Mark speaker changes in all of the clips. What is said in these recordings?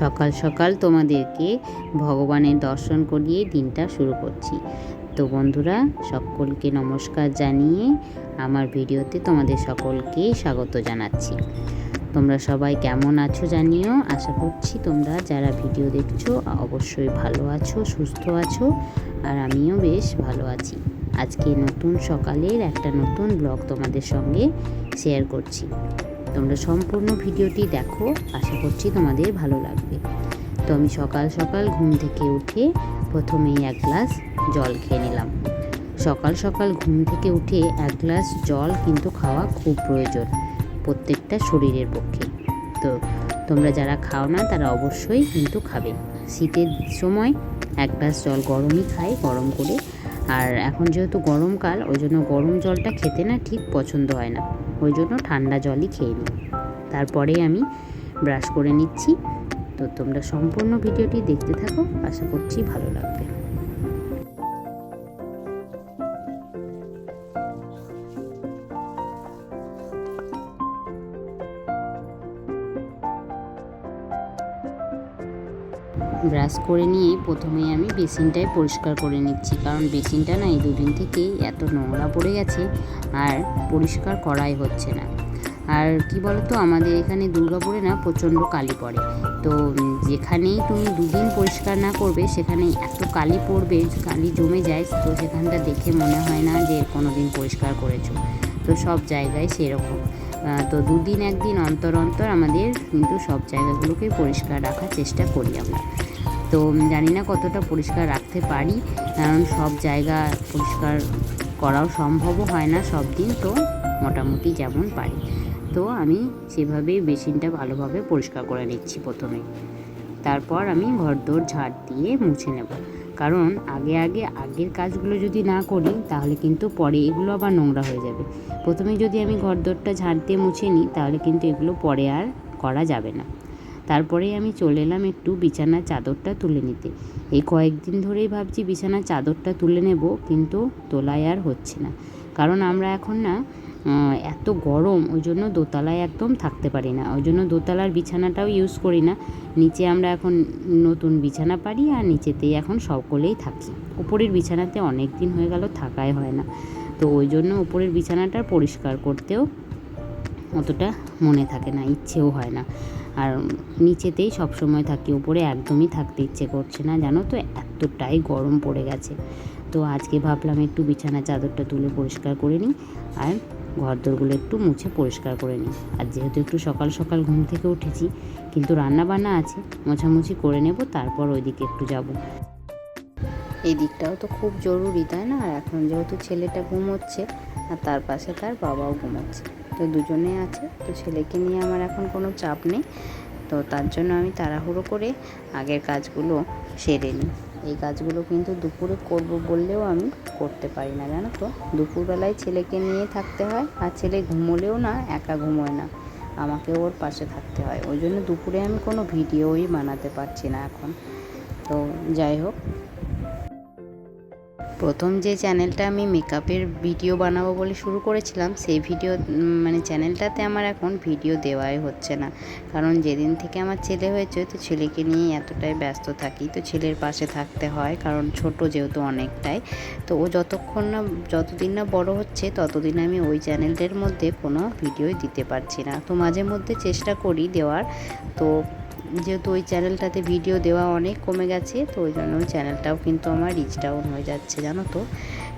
Speaker 1: সকাল সকাল তোমাদেরকে ভগবানের দর্শন করিয়ে দিনটা শুরু করছি। তো বন্ধুরা, সকলকে নমস্কার জানিয়ে আমার ভিডিওতে তোমাদের সকলকে স্বাগত জানাচ্ছি। তোমরা সবাই কেমন আছো জানিও? আশা করছি তোমরা যারা ভিডিও দেখছ, অবশ্যই ভালো আছো, সুস্থ আছো, আর আমিও বেশ ভালো আছি। আজকে নতুন সকালের একটা নতুন ব্লগ তোমাদের সঙ্গে শেয়ার করছি। তোমরা সম্পূর্ণ ভিডিওটি দেখো, আশা করছি তোমাদের ভালো লাগবে। তো আমি সকাল সকাল ঘুম থেকে উঠে প্রথমেই এক গ্লাস জল খেয়ে নিলাম। সকাল সকাল ঘুম থেকে উঠে এক গ্লাস জল কিন্তু খাওয়া খুব প্রয়োজন প্রত্যেকটা শরীরের পক্ষে। তো তোমরা যারা খাও না, তারা অবশ্যই কিন্তু খাবে। শীতের সময় এক গ্লাস জল গরমই খাই গরম করে। আর এখন যেহেতু গরমকাল, ওই জন্য গরম জলটা খেতে না ঠিক পছন্দ হয় না। ওই জন্য ঠান্ডা জলই খেয়ে নিই। তারপরে আমি ব্রাশ করে নিচ্ছি। তো তোমরা সম্পূর্ণ ভিডিওটি দেখতে থাকো। আশা করছি ভালো লাগবে। ব্রাশ করে নিয়ে প্রথমে আমি বেসিনটাই পরিষ্কার করে নিচ্ছি। কারণ বেসিনটা না এই দুদিন থেকেই এত নোংরা পড়ে গেছে আর পরিষ্কার করাই হচ্ছে না। আর কি বলতো, আমাদের এখানে দুর্গাপুরে না প্রচণ্ড কালি পড়ে। তো যেখানেই তুমি দুদিন পরিষ্কার না করবে সেখানে এত কালি পড়বে, কালি জমে যায়, তো সেখানটা দেখে মনে হয় না যে কোনো দিন পরিষ্কার করেছ। তো সব জায়গায় সেরকম। তো দুদিন একদিন অন্তর অন্তর আমাদের কিন্তু সব জায়গাগুলোকে পরিষ্কার রাখার চেষ্টা করি আমরা। তো জানি না কতটা পরিষ্কার রাখতে পারি, কারণ সব জায়গা পরিষ্কার করাও সম্ভবও হয় না সব দিন, তো মোটামুটি যেমন পারি। তো আমি সেভাবেই বেসিনটা ভালোভাবে পরিষ্কার করে নিচ্ছি প্রথমে। তারপর আমি ঘরদোর ঝাড় দিয়ে মুছে নেব। কারণ আগে আগে আগের কাজগুলো যদি না করি, তাহলে কিন্তু পরে এগুলো আবার নোংরা হয়ে যাবে। প্রথমে যদি আমি ঘরদোরটা ঝাড় দিয়ে মুছে নিই, তাহলে কিন্তু এগুলো পরে আর করা যাবে না। তারপরে আমি চলে এলাম একটু বিছানার চাদরটা তুলে নিতে। এই কয়েকদিন ধরেই ভাবছি বিছানার চাদরটা তুলে নেব, কিন্তু তোলায় আর হচ্ছে না। কারণ আমরা এখন না এত গরম, ওই জন্য দোতলায় একদম থাকতে পারি না। ওই জন্য দোতলার বিছানাটাও ইউজ করি না। নিচে আমরা এখন নতুন বিছানা পারি আর নিচেতেই এখন সকলেই থাকি। উপরের বিছানাতে অনেক দিন হয়ে গেল, থাকাই হয় না। তো ওই জন্য উপরের বিছানাটা পরিষ্কার করতেও অতটা মনে থাকে না, ইচ্ছেও হয় না। আর নিচেতেই সব সময় থাকি, উপরে একদমই থাকতে ইচ্ছে করছে না। জানো তো, এতটাই গরম পড়ে গেছে। তো আজকে ভাবলাম একটু বিছানা চাদরটা তুলে পরিষ্কার করে নিই আর ঘরদোরগুলো একটু মুছে পরিষ্কার করে নিই। আর যেহেতু একটু সকাল সকাল ঘুম থেকে উঠেছি, কিন্তু রান্না বান্না আছে, মোছামুছি করে নেব, তারপর ওইদিকে একটু যাব। এই দিকটাও তো খুব জরুরি, তাই না? আর এখন যেহেতু ছেলেটা ঘুমোচ্ছে, আর তার পাশে তার বাবাও ঘুমোচ্ছে। তো দুজনে আছে, তো ছেলেকে নিয়ে আমার এখন কোনো চাপ নেই। তো তার জন্য আমি তাড়াহুড়ো করে আগের কাজগুলো সেরে নিই। এই কাজগুলো কিন্তু দুপুরে করব বললেও আমি করতে পারি না, জানো তো? দুপুরবেলায় ছেলেকে নিয়ে থাকতে হয় আর ছেলে ঘুমোলেও না, একা ঘুমোয় না। আমাকে ওর পাশে থাকতে হয়। ওই জন্য দুপুরে আমি কোনো ভিডিওই বানাতে পারছি না এখন। তো যাই হোক প্রথম যে চ্যানেলটা আমি মেকআপের ভিডিও বানাবো বলে শুরু করেছিলাম, সেই ভিডিও মানে চ্যানেলটাতে আমার এখন ভিডিও দেওয়াই হচ্ছে না। কারণ যেদিন থেকে আমার ছেলে হয়েছে, তো ছেলেকে নিয়ে এতটাই ব্যস্ত থাকি। তো ছেলের পাশে থাকতে হয়, কারণ ছোট যেহেতু অনেকটাই। তো ও যতক্ষণ না, যতদিন না বড় হচ্ছে, ততদিন আমি ওই চ্যানেলটার মধ্যে কোনো ভিডিওই দিতে পারছি না। তো মাঝে মধ্যে চেষ্টা করি দেওয়ার। তো যেহেতু ওই চ্যানেলটাতে ভিডিও দেওয়া অনেক কমে গেছে, তো ওই জন্য ওই চ্যানেলটাও কিন্তু আমার রিচ ডাউন হয়ে যাচ্ছে, জানো তো।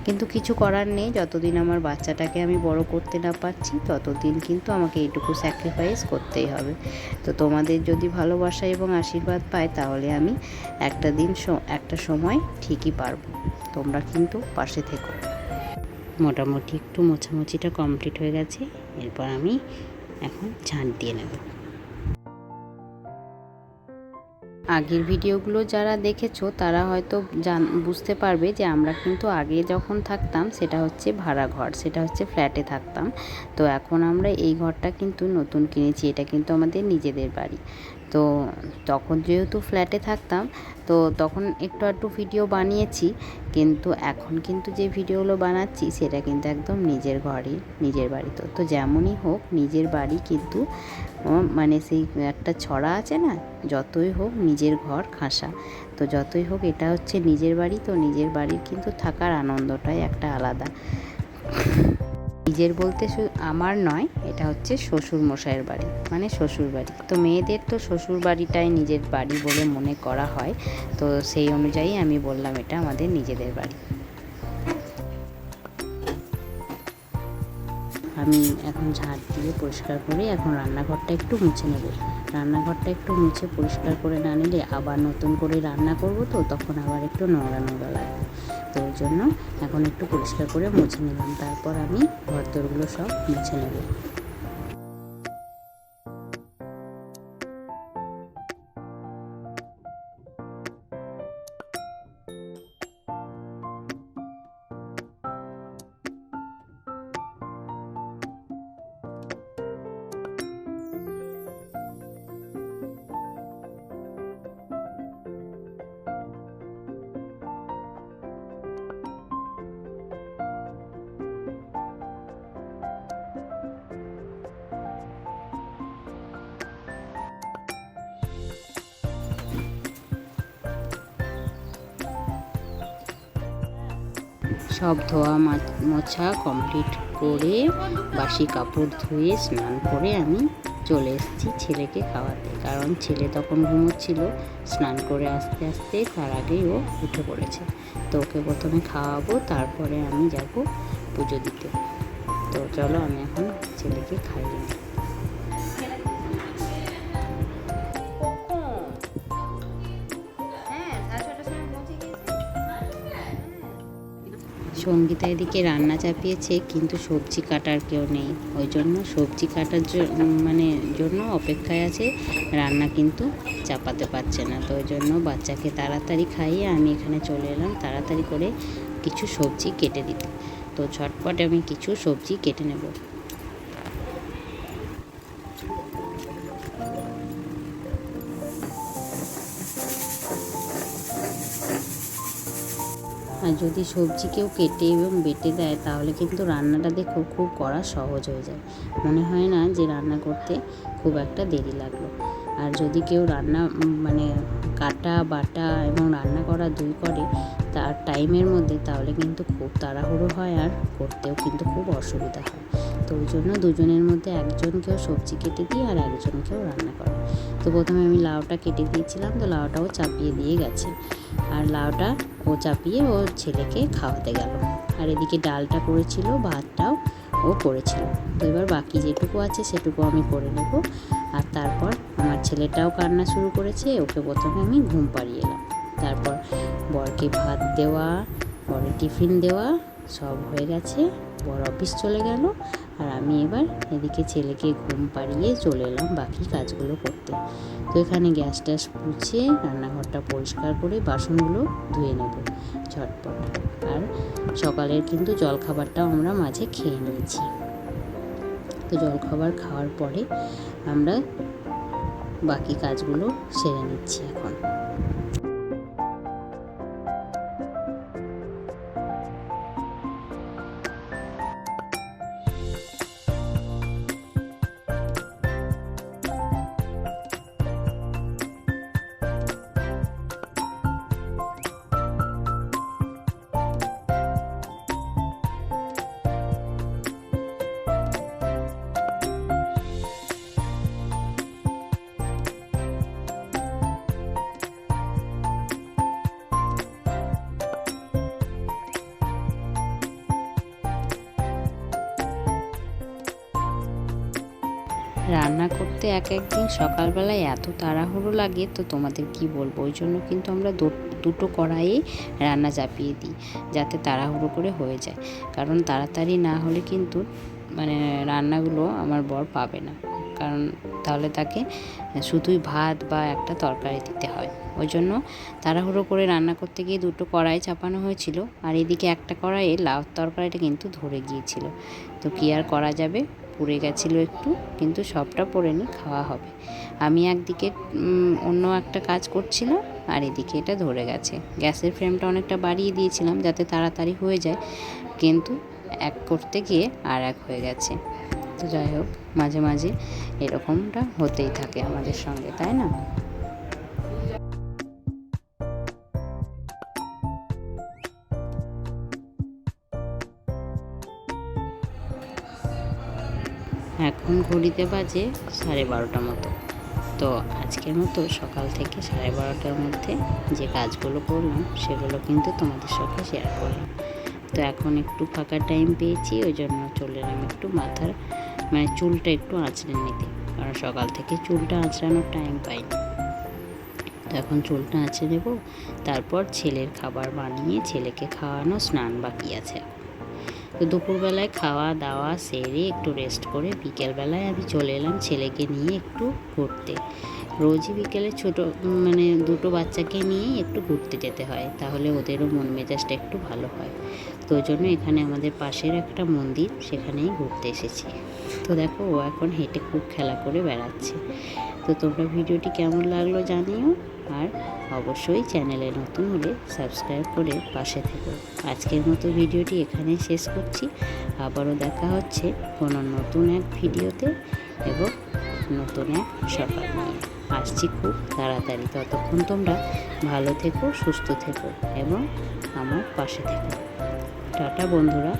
Speaker 1: কিন্তু কিছু করার নেই, যতদিন আমার বাচ্চাটাকে আমি বড় করতে না পারছি, ততদিন কিন্তু আমাকে এইটুকু স্যাক্রিফাইস করতেই হবে। তো তোমাদের যদি ভালোবাসা এবং আশীর্বাদ পাই তাহলে আমি একটা দিন একটা সময় ঠিকই পারব। তোমরা কিন্তু পাশে থেকো। মোটামুটি একটু মোছামুছিটা কমপ্লিট হয়ে গেছে, এরপর আমি এখন ঝাঁট দিয়ে নেব। আগের ভিডিওগুলো যারা দেখেছ, তারা হয়তো জান, বুঝতে পারবে যে আমরা কিন্তু আগে যখন থাকতাম, সেটা হচ্ছে ভাড়া ঘর, সেটা হচ্ছে ফ্ল্যাটে থাকতাম। তো এখন আমরা এই ঘরটা কিন্তু নতুন কিনেছি, এটা কিন্তু আমাদের নিজেদের বাড়ি। তো তখন যেহেতু ফ্ল্যাটে থাকতাম, তো তখন একটু একটু ভিডিও বানিয়েছি, কিন্তু এখন কিন্তু যে ভিডিওগুলো বানাচ্ছি, সেটা কিন্তু একদম নিজের ঘরে নিজের বাড়িতে তো যেমনই হোক, নিজের বাড়ি কিন্তু মানে সেই একটা ছড়া আছে না, যতই হোক নিজের ঘর খাসা। তো যতই হোক এটা হচ্ছে নিজের বাড়ি, তো নিজের বাড়ির কিন্তু থাকার আনন্দটাই একটা আলাদা। নিজের বলতে আমার নয়, এটা হচ্ছে শ্বশুর মশাইয়ের বাড়ি মানে শ্বশুর বাড়ি তো মেয়েদের তো শ্বশুর বাড়িটাই নিজের বাড়ি বলে মনে করা হয়, তো সেই অনুযায়ী আমি বললাম এটা আমাদের নিজেদের বাড়ি। আমি এখন ঝাড় দিয়ে পরিষ্কার করে এখন রান্নাঘরটা একটু মুছে নেব। রান্নাঘরটা একটু মুছে পরিষ্কার করে না নিলে আবার নতুন করে রান্না করব তো, তখন আবার একটু নোংরা নোংরা লাগবে। ওই জন্য এখন একটু পরিষ্কার করে মুছে নিলাম। তারপর আমি ঘর দোরগুলো সব মুছে নেব। সব ধোয়া মোছা কমপ্লিট করে বাসি কাপড় ধুয়ে স্নান করে আমি চলে এসেছি ছেলেকে খাওয়াতে। কারণ ছেলে তখন ঘুমোচ্ছিল, স্নান করে আস্তে আস্তে তার আগেই ও উঠে পড়েছে। তো ওকে প্রথমে খাওয়াবো, তারপরে আমি যাব পুজো দিতে। তো চলো আমি এখন ছেলেকে খাইয়ে নিই। সঙ্গীতা এদিকে রান্না চাপিয়েছে, কিন্তু সবজি কাটার কেউ নেই। ওই জন্য সবজি কাটার মানে জন্য অপেক্ষায় আছে, রান্না কিন্তু চাপাতে পারছে না। তো ওই জন্য বাচ্চাকে তাড়াতাড়ি খাইয়ে আমি এখানে চলে এলাম, তাড়াতাড়ি করে কিছু সবজি কেটে দিতে। তো ঝটপট আমি কিছু সবজি কেটে নেব। আর যদি সবজি কেউ কেটে এবং বেটে দেয়, তাহলে কিন্তু রান্নাটা দেখো খুব করা সহজ হয়ে যায়। মনে হয় না যে রান্না করতে খুব একটা দেরি লাগল। আর যদি কেউ রান্না মানে কাটা, বাটা এবং রান্না করা দুই করে তার টাইমের মধ্যে, তাহলে কিন্তু খুব তাড়াহুড়ো হয় আর করতেও কিন্তু খুব অসুবিধা হয়। তো ওই জন্য দুজনের মধ্যে একজনকেও সবজি কেটে দিই আর একজনকেও রান্না করে। তো প্রথমে আমি লাউটা কেটে দিয়েছিলাম, তো লাউটাও চাপিয়ে দিয়ে গেছে। আর লাউটা ও চাপিয়ে ওর ছেলেকে খাওয়াতে গেল। আর এদিকে ডালটা করেছিল, ভাতটাও ও করেছিল। তো এবার বাকি যেটুকু আছে সেটুকু আমি করে নেব। আর তারপর আমার ছেলেটাও কান্না শুরু করেছে, ওকে প্রথমে আমি ঘুম পাড়িয়ে এলাম। তারপর বরকে ভাত দেওয়া, বরের টিফিন দেওয়া, সব হয়ে গেছে। বর অফিস চলে গেল আর আমি এবার এদিকে ছেলেকে ঘুম পাড়িয়ে চলে এলাম বাকি কাজগুলো করতে। তো এখানে গ্যাস ট্যাস পুছে রান্নাঘরটা পরিষ্কার করে বাসনগুলো ধুয়ে নেব ঝটপট। আর সকালের কিন্তু জলখাবারটাও আমরা মাঝে খেয়ে নিয়েছি। তো জলখাবার খাওয়ার পরে আমরা বাকি কাজগুলো সেরে নিচ্ছি এখন। রান্না করতে এক একদিন সকালবেলায় এত তাড়াহুড়ো লাগে, তো তোমাদের কি বলব? ওই জন্য কিন্তু আমরা দুটো কড়াইয়ে রান্না চাপিয়ে দিই, যাতে তাড়াহুড়ো করে হয়ে যায়। কারণ তাড়াতাড়ি না হলে কিন্তু মানে রান্নাগুলো আমার বর পাবে না। কারণ তাহলে তাকে শুধুই ভাত বা একটা তরকারি দিতে হয়। ওই জন্য তাড়াহুড়ো করে রান্না করতে গিয়ে দুটো কড়াই চাপানো হয়েছিল আর এদিকে একটা কড়াইয়ে লাউ তরকারিটা কিন্তু ধরে গিয়েছিল। তো কী আর করা যাবে? পুড়ে গেছিল একটু, কিন্তু সবটা পড়ে নি, খাওয়া হবে। আমি একদিকে অন্য একটা কাজ করছিলাম আর এদিকে এটা ধরে গেছে। গ্যাসের ফ্লেমটা অনেকটা বাড়িয়ে দিয়েছিলাম যাতে তাড়াতাড়ি হয়ে যায়, কিন্তু এক করতে গিয়ে আর এক হয়ে গেছে। তো যাই হোক, মাঝে মাঝে এরকমটা হতেই থাকে আমাদের সঙ্গে, তাই না? এখন ঘড়িতে বাজে সাড়ে বারোটা মতো। তো আজকের মতো সকাল থেকে সাড়ে বারোটার মধ্যে যে কাজগুলো করলাম, সেগুলো কিন্তু তোমাদের সাথে শেয়ার করলাম। তো এখন একটু ফাঁকা টাইম পেয়েছি, ওই জন্য চলে এলাম একটু মাথার মানে চুলটা একটু আঁচড়ে নিতে। কারণ সকাল থেকে চুলটা আঁচড়ানোর টাইম পাইনি। তো এখন চুলটা আঁচড়ে নেব, তারপর ছেলের খাবার বানিয়ে ছেলেকে খাওয়ানো স্নান বাকি আছে। তো দুপুরবেলায় খাওয়া দাওয়া সেরে একটু রেস্ট করে বিকেলবেলায় আমি চলে এলাম ছেলেকে নিয়ে একটু ঘুরতে। রোজই বিকেলে ছোটো মানে দুটো বাচ্চাকে নিয়েই একটু ঘুরতে যেতে হয়, তাহলে ওদেরও মন মেজাজটা একটু ভালো হয়। তো জন্য এখানে আমাদের পাশের একটা মন্দির, সেখানেই ঘুরতে এসেছি। তো দেখো, ও এখন হেঁটে খুব খেলা করে বেড়াচ্ছে। তো তোমরা ভিডিওটি কেমন লাগল জানিও। আর অবশ্যই চ্যানেলে নতুন হলে সাবস্ক্রাইব করে পাশে থেকো। আজকের মতো ভিডিওটি এখানেই শেষ করছি। আবারও দেখা হচ্ছে কোনো নতুন এক ভিডিওতে এবং নতুন এক সকাল নিয়ে। আসছি খুব তাড়াতাড়ি। ততক্ষণ তোমরা ভালো থেকো, সুস্থ থেকো এবং আমার পাশে থেকো। টাটা বন্ধুরা।